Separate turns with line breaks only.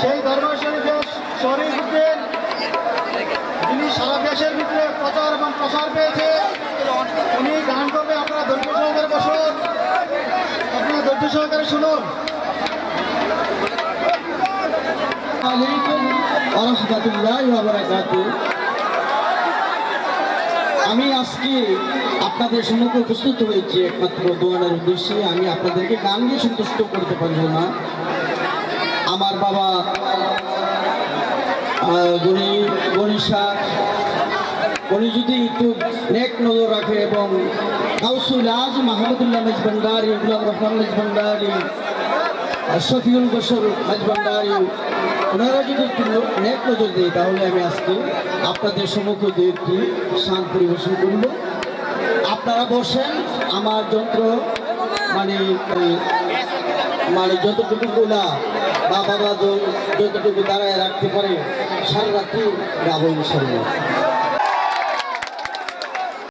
সেই দরবার শরীফের শরীফের যিনি সারা দেশের ভিতরে প্রচার এবং প্রসার পেয়েছে, উনি গান করবে। আপনারা ধৈর্য সহকারে বসুন। আপনারা ধৈর্য সহকারে শুনুন। আমি আজকে আপনাদের সম্মুখে উপস্থিত হয়েছি একমাত্র দোয়ানের উদ্দেশ্যে। আমি আপনাদেরকে গান দিয়ে সন্তুষ্ট করতে পারব না। আমার বাবা গণি গণিসা উনি যদি একটু নেক নজর রাখে এবং কাউসুল আজ মাহমুদুল্লাহ মেজবান্ডারি গুলাম রহমান মেজবান্ডারি শফিউল বসর মেজবান্ডারি ওনারা যদি একটু নেক নজর দেয়, তাহলে আমি আজকে আপনাদের সম্মুখে দু একটি শান পরিবেশন করব। আপনারা বসেন, আমার যন্ত্র মানে মানে যতটুকু গোলা বাবা যতটুকু দাঁড়ায় রাখতে পারে। সারা রাত্রি গাবো ইনশাল্লাহ